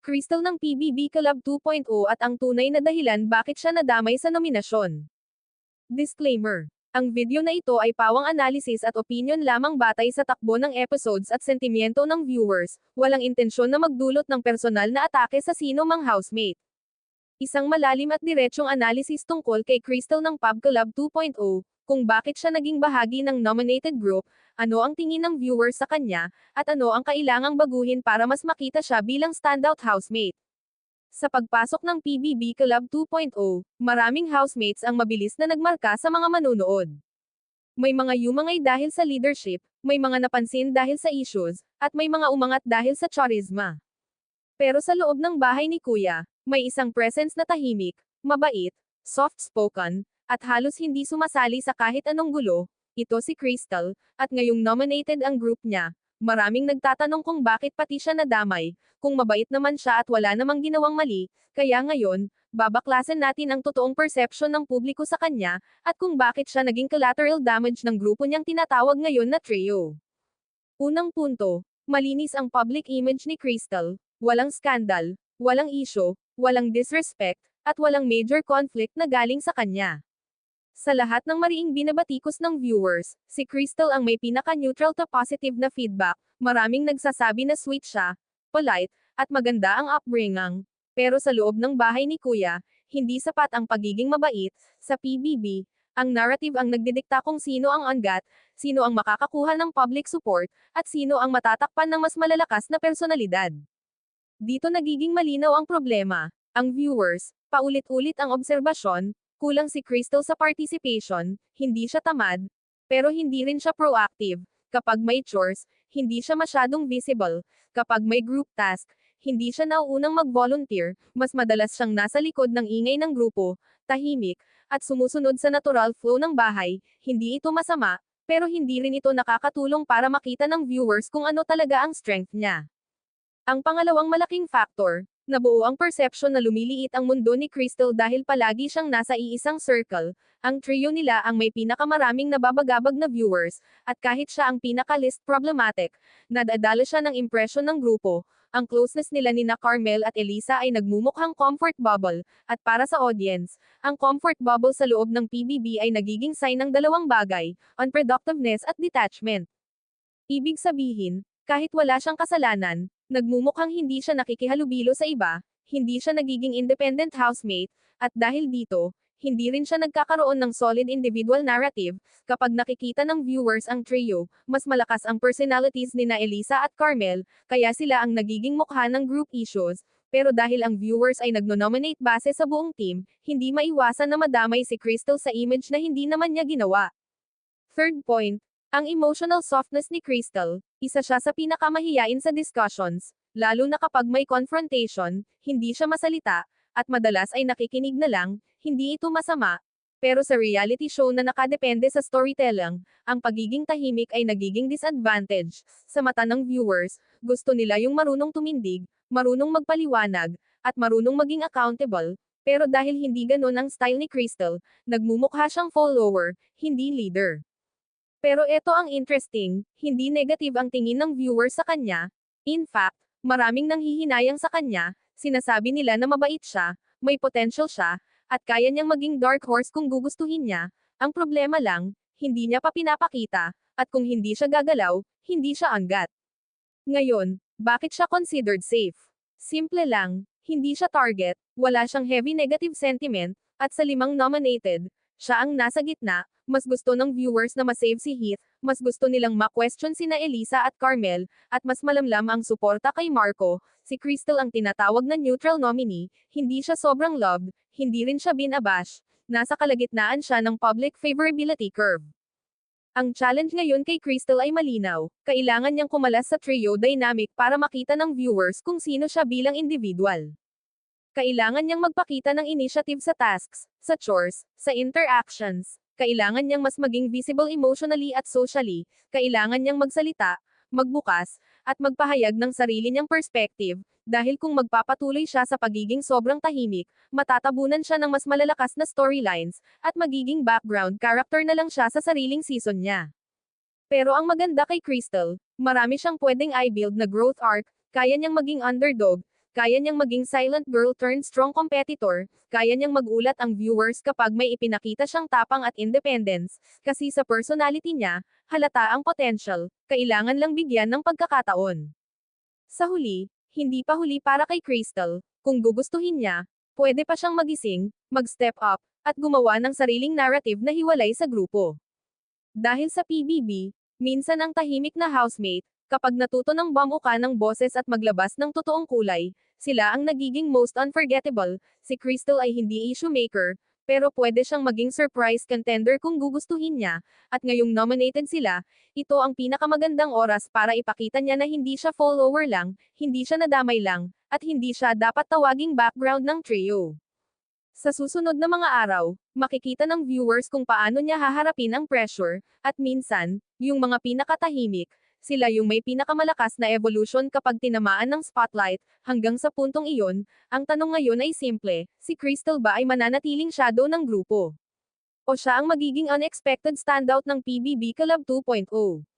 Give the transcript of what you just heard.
Crystal ng PBB Collab 2.0 at ang tunay na dahilan bakit siya nadamay sa nominasyon. Disclaimer. Ang video na ito ay pawang analysis at opinion lamang batay sa takbo ng episodes at sentimiento ng viewers, walang intensyon na magdulot ng personal na atake sa sino mang housemate. Isang malalim at diretsyong analysis tungkol kay Crystal ng Pub Collab 2.0, kung bakit siya naging bahagi ng nominated group, ano ang tingin ng viewers sa kanya, at ano ang kailangang baguhin para mas makita siya bilang standout housemate. Sa pagpasok ng PBB Collab 2.0, maraming housemates ang mabilis na nagmarka sa mga manunood. May mga yumangay dahil sa leadership, may mga napansin dahil sa issues, at may mga umangat dahil sa charisma. Pero sa loob ng bahay ni Kuya, may isang presence na tahimik, mabait, soft-spoken, at halos hindi sumasali sa kahit anong gulo, ito si Crystal, at ngayong nominated ang group niya. Maraming nagtatanong kung bakit pati siya nadamay, kung mabait naman siya at wala namang ginawang mali, kaya ngayon, babaklasin natin ang totoong perception ng publiko sa kanya, at kung bakit siya naging collateral damage ng grupo niyang tinatawag ngayon na trio. Unang punto, malinis ang public image ni Crystal, walang skandal, walang issue, walang disrespect, at walang major conflict na galing sa kanya. Sa lahat ng mariing binabatikos ng viewers, si Crystal ang may pinaka-neutral to positive na feedback, maraming nagsasabi na sweet siya, polite, at maganda ang upbringing. Pero sa loob ng bahay ni Kuya, hindi sapat ang pagiging mabait, sa PBB, ang narrative ang nagdidikta kung sino ang angat, sino ang makakakuha ng public support, at sino ang matatakpan ng mas malalakas na personalidad. Dito nagiging malinaw ang problema. Ang viewers, paulit-ulit ang obserbasyon, Kulang si Crystal sa participation, hindi siya tamad, pero hindi rin siya proactive. Kapag may chores, hindi siya masyadong visible. Kapag may group task, hindi siya nauunang mag-volunteer, mas madalas siyang nasa likod ng ingay ng grupo, tahimik, at sumusunod sa natural flow ng bahay, hindi ito masama, pero hindi rin ito nakakatulong para makita ng viewers kung ano talaga ang strength niya. Ang pangalawang malaking factor, Nabuo ang perception na lumiliit ang mundo ni Crystal dahil palagi siyang nasa iisang circle, ang trio nila ang may pinakamaraming nababagabag na viewers, at kahit siya ang pinaka-least problematic, nadadala siya ng impression ng grupo, ang closeness nila ni na Carmel at Elisa ay nagmumukhang comfort bubble, at para sa audience, ang comfort bubble sa loob ng PBB ay nagiging sign ng dalawang bagay, unproductiveness at detachment. Ibig sabihin, kahit wala siyang kasalanan, Nagmumukhang hindi siya nakikihalubilo sa iba, hindi siya nagiging independent housemate, at dahil dito, hindi rin siya nagkakaroon ng solid individual narrative, kapag nakikita ng viewers ang trio, mas malakas ang personalities ni na Elisa at Carmel, kaya sila ang nagiging mukha ng group issues, pero dahil ang viewers ay nagno-nominate base sa buong team, hindi maiwasan na madamay si Crystal sa image na hindi naman niya ginawa. Third point, ang emotional softness ni Crystal, isa siya sa pinakamahiyain sa discussions, lalo na kapag may confrontation, hindi siya masalita, at madalas ay nakikinig na lang, hindi ito masama, pero sa reality show na nakadepende sa storytelling, ang pagiging tahimik ay nagiging disadvantage. Sa mata ng viewers, gusto nila yung marunong tumindig, marunong magpaliwanag, at marunong maging accountable. Pero dahil hindi ganon ang style ni Crystal, nagmumukha siyang follower, hindi leader. Pero ito ang interesting, hindi negative ang tingin ng viewers sa kanya. In fact, maraming nanghihinayang sa kanya, sinasabi nila na mabait siya, may potential siya, at kaya niyang maging dark horse kung gugustuhin niya. Ang problema lang, hindi niya pa pinapakita, at kung hindi siya gagalaw, hindi siya anggat. Ngayon, bakit siya considered safe? Simple lang, hindi siya target, wala siyang heavy negative sentiment, at sa limang nominated, siya ang nasa gitna, mas gusto ng viewers na masave si Heath, mas gusto nilang ma-question sina Elisa at Carmel, at mas malamlam ang suporta kay Marco, si Crystal ang tinatawag na neutral nominee, hindi siya sobrang loved, hindi rin siya binabash, nasa kalagitnaan siya ng public favorability curve. Ang challenge ngayon kay Crystal ay malinaw, kailangan niyang kumalas sa trio dynamic para makita ng viewers kung sino siya bilang individual. Kailangan niyang magpakita ng initiative sa tasks, sa chores, sa interactions. Kailangan niyang mas maging visible emotionally at socially. Kailangan niyang magsalita, magbukas, at magpahayag ng sarili niyang perspective, dahil kung magpapatuloy siya sa pagiging sobrang tahimik, matatabunan siya ng mas malalakas na storylines, at magiging background character na lang siya sa sariling season niya. Pero ang maganda kay Crystal, marami siyang pwedeng i-build na growth arc, kaya niyang maging underdog, kaya niyang maging silent girl turned strong competitor, kaya niyang magulat ang viewers kapag may ipinakita siyang tapang at independence, kasi sa personality niya, halata ang potential, kailangan lang bigyan ng pagkakataon. Sa huli, hindi pa huli para kay Crystal, kung gugustuhin niya, pwede pa siyang magising, mag-step up, at gumawa ng sariling narrative na hiwalay sa grupo. Dahil sa PBB, minsan ang tahimik na housemate, kapag natuto ng bamuka ng boses at maglabas ng totoong kulay, sila ang nagiging most unforgettable, si Crystal ay hindi issue maker, pero pwede siyang maging surprise contender kung gugustuhin niya, at ngayong nominated sila, ito ang pinakamagandang oras para ipakita niya na hindi siya follower lang, hindi siya nadamay lang, at hindi siya dapat tawaging background ng trio. Sa susunod na mga araw, makikita ng viewers kung paano niya haharapin ang pressure, at minsan, yung mga pinakatahimik, sila yung may pinakamalakas na evolution kapag tinamaan ng spotlight, hanggang sa puntong iyon, ang tanong ngayon ay simple, si Crystal ba ay mananatiling shadow ng grupo? O siya ang magiging unexpected standout ng PBB Collab 2.0?